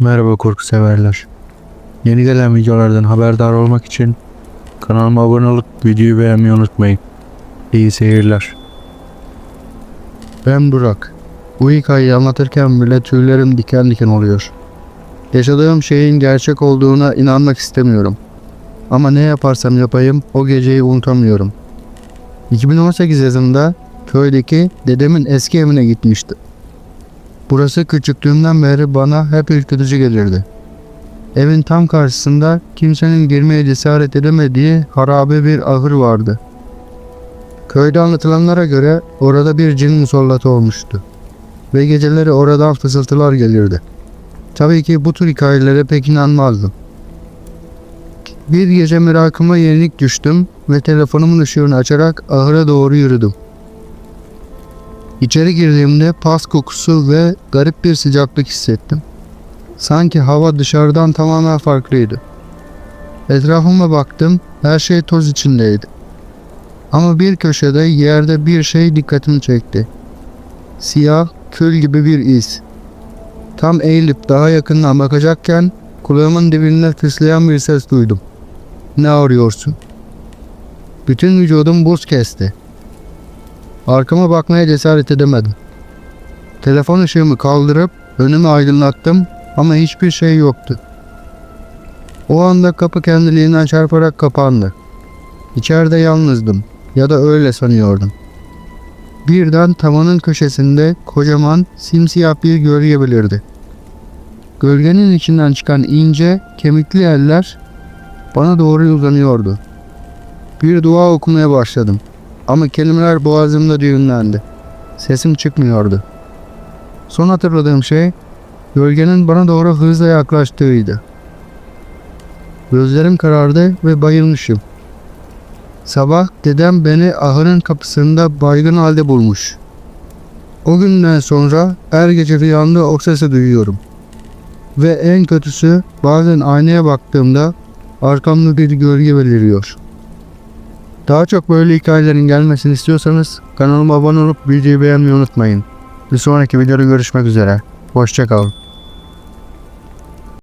Merhaba korku severler. Yeni gelen videolardan haberdar olmak için kanalıma abone olup videoyu beğenmeyi unutmayın. İyi seyirler. Ben Burak. Bu hikayeyi anlatırken bile tüylerim diken diken oluyor. Yaşadığım şeyin gerçek olduğuna inanmak istemiyorum. Ama ne yaparsam yapayım o geceyi unutamıyorum. 2018 yazında köydeki dedemin eski evine gitmişti. Burası küçüklüğümden beri bana hep ürkütücü gelirdi. Evin tam karşısında kimsenin girmeye cesaret edemediği harabe bir ahır vardı. Köyde anlatılanlara göre orada bir cin musallatı olmuştu. Ve geceleri oradan fısıltılar gelirdi. Tabii ki bu tür hikayelere pek inanmazdım. Bir gece merakıma yenik düştüm ve telefonumun ışığını açarak ahıra doğru yürüdüm. İçeri girdiğimde pas kokusu ve garip bir sıcaklık hissettim. Sanki hava dışarıdan tamamen farklıydı. Etrafıma baktım, her şey toz içindeydi. Ama bir köşede yerde bir şey dikkatimi çekti. Siyah, kül gibi bir iz. Tam eğilip daha yakından bakacakken kulağımın dibinde tıslayan bir ses duydum. Ne arıyorsun? Bütün vücudum buz kesti. Arkama bakmaya cesaret edemedim. Telefon ışığımı kaldırıp önümü aydınlattım ama hiçbir şey yoktu. O anda kapı kendiliğinden çarparak kapandı. İçeride yalnızdım ya da öyle sanıyordum. Birden tavanın köşesinde kocaman simsiyah bir gölge belirdi. Gölgenin içinden çıkan ince, kemikli eller bana doğru uzanıyordu. Bir dua okumaya başladım. Ama kelimeler boğazımda düğümlendi. Sesim çıkmıyordu. Son hatırladığım şey gölgenin bana doğru hızla yaklaştığıydı. Gözlerim karardı ve bayılmışım. Sabah dedem beni ahırın kapısında baygın halde bulmuş. O günden sonra her gece rüyamda o sesi duyuyorum. Ve en kötüsü bazen aynaya baktığımda arkamda bir gölge beliriyor. Daha çok böyle hikayelerin gelmesini istiyorsanız kanalıma abone olup videoyu beğenmeyi unutmayın. Bir sonraki videoda görüşmek üzere. Hoşçakalın.